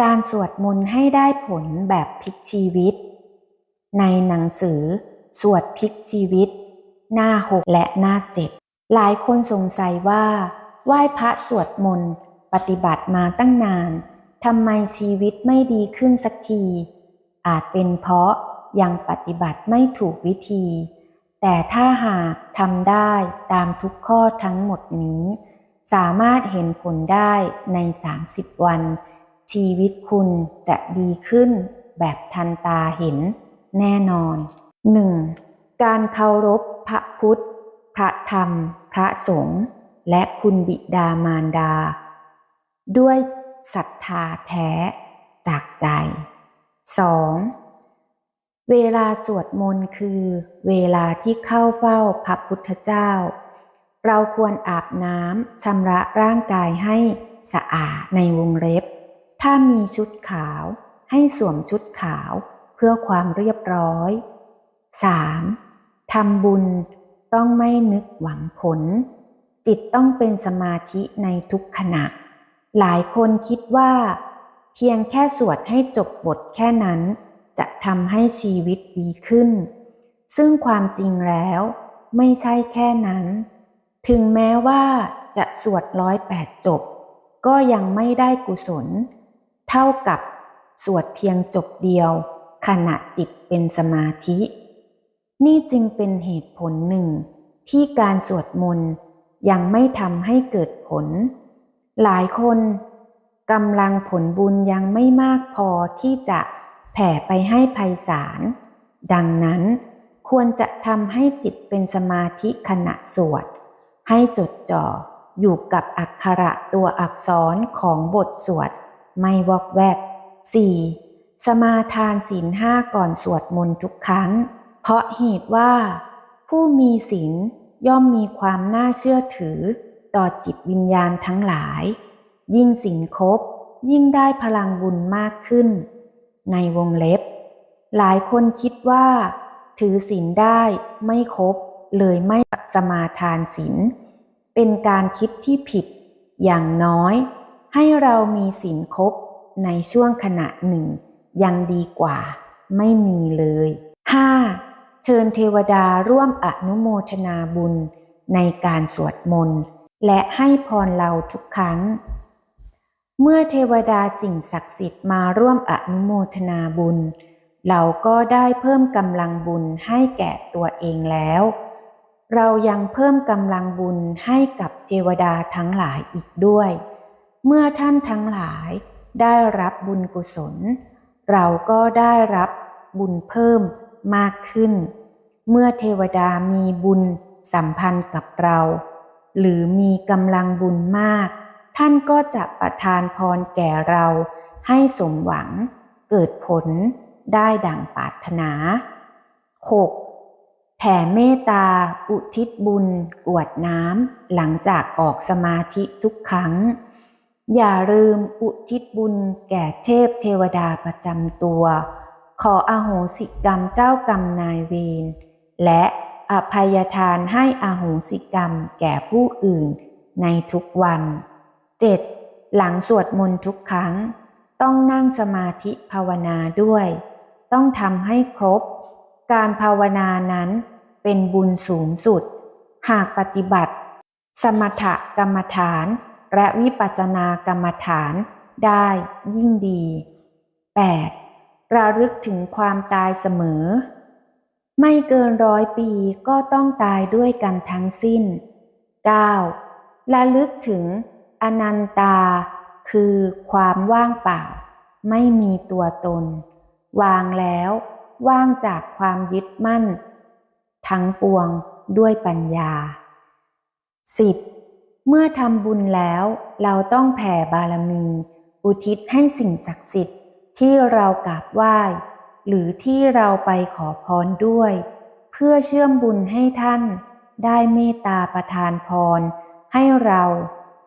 การสวดมนต์ให้ได้ผลแบบพลิกชีวิต ในหนังสือ สวดพลิกชีวิต หน้าหกและหน้าเจ็ดหลายคนสงสัยว่า ไหว้พระสวดมนต์ปฏิบัติมาตั้งนานทำไมชีวิตไม่ดีขึ้นสักที อาจเป็นเพราะยังปฏิบัติไม่ถูกวิธี แต่ถ้าหากทำได้ตามทุกข้อทั้งหมดนี้ สามารถเห็นผลได้ใน 30 วัน ชีวิตคุณจะดีขึ้นแบบทันตาเห็นแน่นอน 1. การเคารพพระพุทธ พระธรรม พระสงฆ์และคุณบิดามารดา ด้วยศรัทธาแท้จากใจ 2. เวลาสวดมนต์คือเวลาที่เข้าเฝ้าพระพุทธเจ้า เราควรอาบน้ำชำระร่างกายให้สะอาดในวงเล็บ ถ้ามีชุดขาวให้สวมชุดขาวเพื่อความเรียบร้อย 3. ทำบุญต้องไม่นึกหวังผล จิตต้องเป็นสมาธิในทุกขณะ หลายคนคิดว่า เพียงแค่สวดให้จบบทแค่นั้น จะทำให้ชีวิตดีขึ้น ซึ่งความจริงแล้วไม่ใช่แค่นั้น ถึงแม้ว่าจะสวดร้อยแปดจบ ก็ยังไม่ได้กุศล เท่ากับสวดเพียงจบเดียว ขณะจิตเป็นสมาธิ นี่จึงเป็นเหตุผลหนึ่ง ที่การสวดมนต์ยังไม่ทำให้เกิดผล หลายคนกำลังผลบุญยังไม่มากพอที่จะแผ่ไปให้ภัยสารดังนั้นควรจะทำให้จิตเป็นสมาธิขณะสวด ให้จดจ่ออยู่กับอักขระตัวอักษรของบทสวด ไม่วอกแวก 4. สมาทานศีลห้าก่อนสวดมนต์ทุกครั้ง เพราะเหตุว่า ผู้มีศีลย่อมมีความน่าเชื่อถือ ต่อจิตวิญญาณทั้งหลาย ยิ่งศีลครบยิ่งได้พลังบุญมากขึ้น ในวงเล็บ หลายคนคิดว่า ถือศีลได้ไม่ครบเลยไม่สมาทานศีลเป็นการคิดที่ผิด อย่างน้อย ให้เรามีศีลครบในช่วงขณะหนึ่ง ยังดีกว่า ไม่มีเลย 5. เชิญเทวดาร่วมอนุโมทนาบุญในการสวดมนต์ และให้พรเราทุกครั้ง เมื่อเทวดาสิ่งศักดิ์สิทธิ์มาร่วมอนุโมทนาบุญ เราก็ได้เพิ่มกำลังบุญให้แก่ตัวเองแล้ว เรายังเพิ่มกำลังบุญให้กับเทวดาทั้งหลายอีกด้วย เมื่อท่านทั้งหลายได้รับบุญกุศล เราก็ได้รับบุญเพิ่มมากขึ้น เมื่อเทวดามีบุญสัมพันธ์กับเรา หรือมีกำลังบุญมาก ท่านก็จะประทานพรแก่เราให้สมหวังเกิดผลได้ดังปรารถนา 6. แผ่เมตตา อุทิศบุญกวดน้ำหลังจากออกสมาธิทุกครั้ง อย่าลืมอุทิศบุญแก่เทพเทวดาประจำตัว ขออโหสิกรรมเจ้ากรรมนายเวร และอภัยทานให้อโหสิกรรมแก่ผู้อื่นในทุกวัน 7. หลังสวดมนต์ทุกครั้ง ต้องนั่งสมาธิภาวนาด้วย ต้องทำให้ครบ การภาวนานั้นเป็นบุญสูงสุด หากปฏิบัติ สมถกรรมฐาน และวิปัสสนากรรมฐานได้ยิ่งดี 8. ระลึกถึงความตายเสมอ ไม่เกินร้อยปีก็ต้องตายด้วยกันทั้งสิ้น 9. ระลึกถึงอนันตา คือความว่างเปล่า ไม่มีตัวตน วางแล้วว่างจากความยึดมั่น ทั้งปวงด้วยปัญญา 10. เมื่อทำบุญแล้วเราต้องแผ่บารมี อุทิศให้สิ่งศักดิ์สิทธิ์ที่เรากราบไหว้ หรือที่เราไปขอพรด้วย เพื่อเชื่อมบุญให้ท่าน ได้เมตตาประทานพร ให้เรา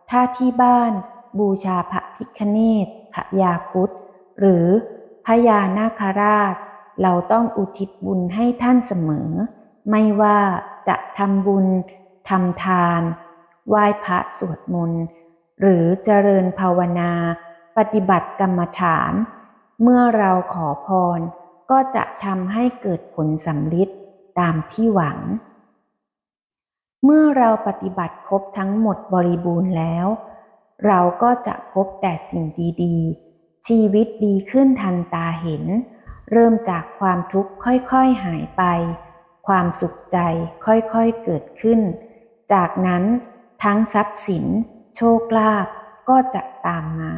ถ้าที่บ้านบูชาพระพิคเนตพระยาครุฑหรือพญานาคราช เราต้องอุทิศบุญให้ท่านเสมอ ไม่ว่าจะทำบุญทำทาน ไหว้พระสวดมนต์ หรือเจริญภาวนา ปฏิบัติกรรมฐาน เมื่อเราขอพร ก็จะทำให้เกิดผลสำลิดตามที่หวัง เมื่อเราปฏิบัติครบทั้งหมดบริบูรณ์แล้ว เราก็จะพบแต่สิ่งดีๆ ชีวิตดีขึ้นทันตาเห็น เริ่มจากความทุกข์ค่อยๆหายไป ความสุขใจค่อยๆเกิดขึ้น จากนั้น ทั้งทรัพย์สิน โชคลาภก็จะตามมา